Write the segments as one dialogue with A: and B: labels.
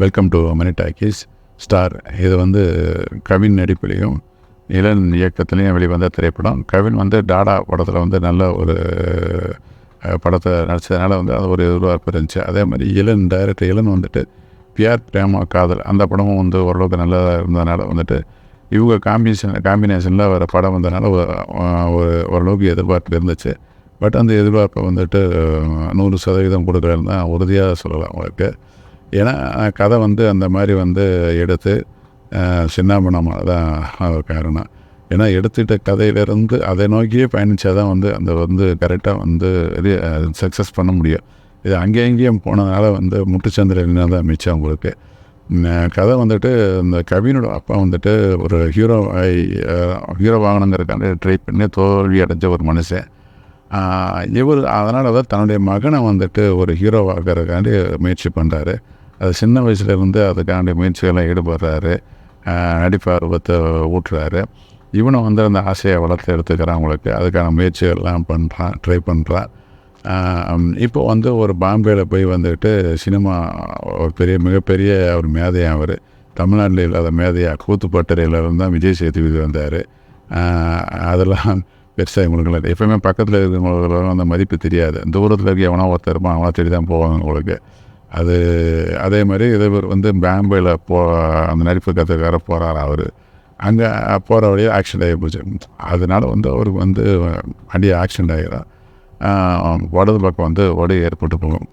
A: Welcome to Mani talkies star இது வந்து கவின் நடிப்புலையும் இளன் இயக்கத்துலேயும் வெளிவந்த திரைப்படம். கவின் வந்து டாடா படத்தில் வந்து நல்ல ஒரு படத்தை நடித்ததுனால வந்து அது ஒரு எதிர்பார்ப்பு இருந்துச்சு. அதே மாதிரி இளன் டைரக்டர் இளன் வந்துட்டு பியார் பிரேமா காதல் அந்த படமும் வந்து ஓரளவுக்கு நல்லா இருந்ததுனால வந்துட்டு இவங்க காம்பினேஷன் காம்பினேஷனில் வர படம் வந்ததுனால ஒரு ஓரளவுக்கு எதிர்பார்ப்பு இருந்துச்சு. பட் அந்த எதிர்பார்ப்பை வந்துட்டு நூறு சதவீதம் கொடுக்குறேன்னு தான் உறுதியாக சொல்லலாம் அவருக்கு ஏன்னா கதை வந்து அந்த மாதிரி வந்து எடுத்து சின்னாபனமாக தான் காரணம். ஏன்னா எடுத்துகிட்ட கதையிலேருந்து அதை நோக்கியே பயணித்தா தான் வந்து அந்த வந்து கரெக்டாக வந்து இது சக்ஸஸ் பண்ண முடியும். இது அங்கே இங்கேயும் போனதுனால வந்து முட்டுச்சந்திரன் தான் மிச்சம் உங்களுக்கு. கதை வந்துட்டு இந்த கவினோட அப்பா வந்துட்டு ஒரு ஹீரோ ஹீரோ வாகனங்கிறக்காண்டி ட்ரை பண்ணி தோல்வி அடைஞ்ச ஒரு மனுஷன். இவர் அதனால் தான் தன்னுடைய மகனை வந்துட்டு ஒரு ஹீரோ ஆகிறதுக்காண்டி முயற்சி பண்ணுறாரு அது சின்ன வயசுலேருந்து அதுக்காண்டி முயற்சிகளை ஈடுபடுறாரு. ஆஹ் நடிப்பு ஆர்வத்தை ஊட்டுறாரு. இவனும் வந்து அந்த ஆசையை வளர்த்து எடுத்துக்கிறான் அவங்களுக்கு. அதுக்கான முயற்சிகள்லாம் பண்ணுறான் ட்ரை பண்ணுறான் இப்போ வந்து ஒரு பாம்பேயில் போய் வந்துட்டு சினிமா ஒரு பெரிய மிகப்பெரிய ஒரு மேதையாக அவர். தமிழ்நாட்டில் இல்லாத மேதையாக கூத்துப்பட்டறையிலேருந்து தான் விஜய் சேதுபதி வந்தார். அதெல்லாம் பெருசாக இவங்களுக்கு எப்பவுமே பக்கத்தில் இருக்கிறவங்களுக்கு அந்த மதிப்பு தெரியாது. தூரத்தில் இருக்க எவனோ ஒருத்தருமா அவனா தேடி தான் போவாங்க உங்களுக்கு அது அதே மாதிரி இதே வந்து பாம்பேயில் போ அந்த நடிப்பு கற்றுக்கார போகிறார் அவர். அங்கே போகிற வழியே ஆக்சிடென்ட் ஆகி போச்சு. அதனால வந்து அவருக்கு வந்து வண்டி ஆக்சிடென்ட் ஆகிடும் வடது பக்கம் வந்து உடை ஏற்பட்டு போகும்.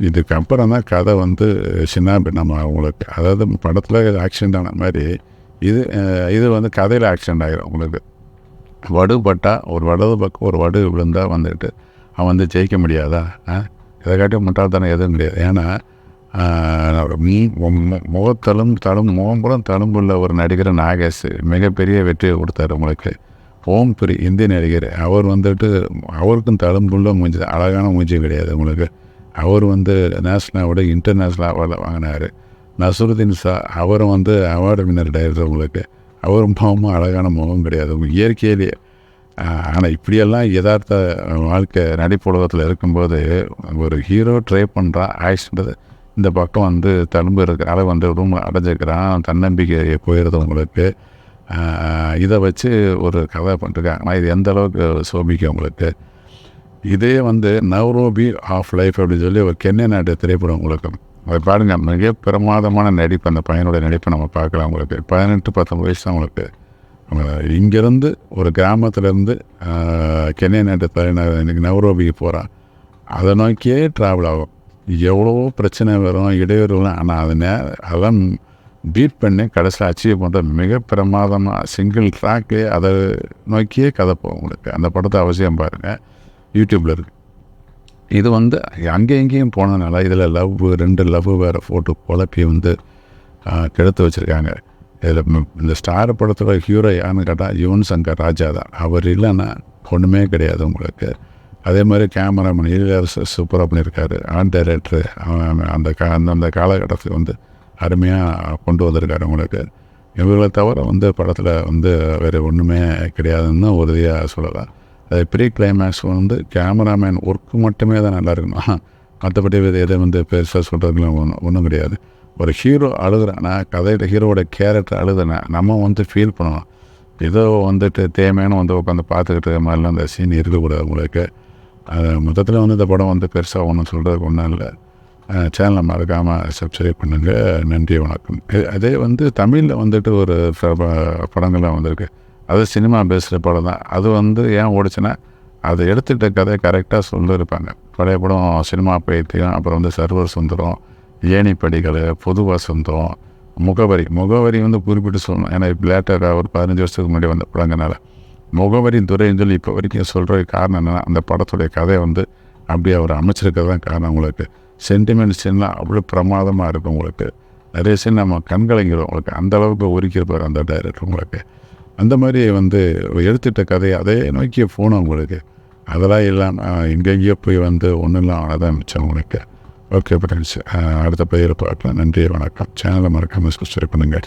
A: இதுக்கப்புறம் தான் கதை வந்து சின்ன நம்ம அவங்களுக்கு அதாவது படத்தில் ஆக்சிடென்ட் ஆன மாதிரி இது இது வந்து கதையில் ஆக்சிடென்ட் ஆகிடும் உங்களுக்கு. வடு ஒரு வடது பக்கம் ஒரு வடு விழுந்தால் வந்துட்டு அவன் வந்து ஜெயிக்க முடியாதா? ஆ? இதை காட்டி முட்டாள்தனம் எதுவும் கிடையாது. ஏன்னா மீ- முகத்தலும் தழும் முகம்புறம் தழும்புள்ள ஒரு நடிகர் நாகேஷ் மிகப்பெரிய வெற்றியை கொடுத்தாரு உங்களுக்கு. ஓம் பிரி இந்திய நடிகர். அவர் வந்துட்டு அவருக்கும் தழும்புள்ள மூஞ்சி அழகான மூஞ்சி கிடையாது உங்களுக்கு. அவர் வந்து நேஷ்னல் அவார்டு இன்டர்நேஷ்னல் அவார்டு வாங்கினார். நசருதீன் ஷா அவரும் வந்து அவார்டு வின்னர் டைரக்டர் உங்களுக்கு. அவர் முகமும் அழகான முகம் கிடையாது. இயற்கையிலேயே ஆனால் இப்படியெல்லாம் யதார்த்த வாழ்க்கை நடிப்பு உலகத்தில் இருக்கும்போது ஒரு ஹீரோ ட்ரை பண்ணுறான் ஆக்சிடென்ட் இந்த பக்கம் வந்து தழும்பு இருக்கிறனால வந்து ரூம் அடைஞ்சிருக்கிறான் தன்னம்பிக்கை போயிடுது உங்களுக்கு. இதை வச்சு ஒரு கதை பண்ணிருக்காங்க. ஆனால் இது எந்த அளவுக்கு சோபிக்கும் உங்களுக்கு? இதே வந்து நவ்ரோபி ஆஃப் லைஃப் அப்படின்னு சொல்லி ஒரு கென்ய நாட்டு திரைப்படம் உங்களுக்கு. அதை பாருங்கள் மிக பிரமாதமான நடிப்பு. அந்த பையனுடைய நடிப்பை நம்ம பார்க்கலாம் உங்களுக்கு. பதினெட்டு பத்தொம்பது வயசு தான் உங்களுக்கு. இங்கேருந்து ஒரு கிராமத்துலேருந்து கென்யா நாட்டு தலைநகர் இன்னைக்கு நவரோபிக்கு போகிறான் அதை நோக்கியே ட்ராவல் ஆகும். எவ்வளோ பிரச்சனை வரும் இடையூறுலாம். ஆனால் அதை நே அதெல்லாம் பீட் பண்ணி கடைசியில் அச்சீவ் பண்ணுற மிக பிரமாதமாக சிங்கிள் ட்ராக்லேயே அதை நோக்கியே கதை போகும் உங்களுக்கு. அந்த படத்தை அவசியம் பாருங்கள் யூடியூப்பில் இருக்குது இது வந்து அங்கே எங்கேயும் போனதுனால இதில் லவ் ரெண்டு லவ் வேறு ஃபோட்டோ குழப்பி வந்து கெடுத்து வச்சுருக்காங்க. இதில் இந்த ஸ்டார் படத்தோட ஹீரோ யாருன்னு கேட்டால் யுவன் சங்கர் ராஜா தான் அவர் இல்லைன்னா ஒன்றுமே கிடையாது உங்களுக்கு. அதே மாதிரி கேமராமேன் இளையரசு சூப்பராக பண்ணியிருக்காரு. ஆர்ட் டைரக்டர் அந்த கா அந்த அந்த காலகட்டத்தில் வந்து அருமையாக கொண்டு வந்திருக்காரு உங்களுக்கு. இவர்களை தவிர வந்து படத்தில் வந்து வேறு ஒன்றுமே கிடையாதுன்னு உறுதியாக சொல்லலாம். அது ப்ரீ கிளைமேக்ஸ் வந்து கேமராமேன் ஒர்க்கு மட்டுமே தான் நல்லா இருக்கணும். மற்றபடி இது எதை வந்து பெருசாக சொல்கிறதுலாம் ஒன்றும் ஒன்றும் கிடையாது. ஒரு ஹீரோ அழுகுறானா கதையில் ஹீரோவோட கேரக்டர் அழுதுனா நம்ம வந்து ஃபீல் பண்ணணும். ஏதோ வந்துட்டு தேவையான வந்து உட்காந்து பார்த்துக்கிட்டு இருக்க மாதிரிலாம் அந்த சீன் இருக்கக்கூடாது உங்களுக்கு. அது மொத்தத்தில் வந்து இந்த படம் வந்து பெருசாக ஒன்றும் சொல்கிறதுக்கு ஒன்றும் இல்லை. சேனலை மறக்காமல் சப்ஸ்கிரைப் பண்ணுங்கள் நன்றி வணக்கம். அதே வந்து தமிழில் வந்துட்டு ஒரு படங்கள்லாம் வந்திருக்கு. அது சினிமா பேசுகிற படம் தான். அது வந்து ஏன் ஓடிச்சுன்னா அதை எடுத்துகிட்ட கதை கரெக்டாக சொல்லியிருப்பாங்க பழைய படம் சினிமா பைத்தியம் அப்புறம் வந்து சர்வர் சுந்தரம் ஏணிப்படிகள் பொது வசந்தம் முகவரி. முகவரி வந்து குறிப்பிட்டு சொல்லணும். ஏன்னா இப்போ லேட்டராக ஒரு பதினஞ்சு வருஷத்துக்கு முன்னாடி வந்த படங்கனால முகவரி துறைன்னு சொல்லி இப்போ வரைக்கும் சொல்கிற காரணம் என்னென்னா அந்த படத்துடைய கதை வந்து அப்படியே அவர் அமைச்சிருக்கிறது தான் காரணம் உங்களுக்கு. சென்டிமெண்ட் சீன்லாம் அவ்வளோ பிரமாதமாக இருக்கும் உங்களுக்கு. நிறைய சீன் நம்ம கண்கலங்கிடும் உங்களுக்கு. அந்த அளவுக்கு ஒதுக்கியிருப்பார் அந்த டைரக்டர் உங்களுக்கு. அந்த மாதிரி வந்து எடுத்துட்ட கதையை அதே நோக்கி போகணும் உங்களுக்கு. அதெல்லாம் இல்லாமல் எங்கெங்கேயோ போய் வந்து ஒன்றும் இல்லாமல் தான் மிச்சம் உங்களுக்கு. ஓகே ஃப்ரெண்ட்ஸ் அடுத்த பிளேயரை பார்க்கலாம் நன்றி வணக்கம் சேனலை மறக்காமல் சப்ஸ்கிரைப் பண்ணுங்கள்.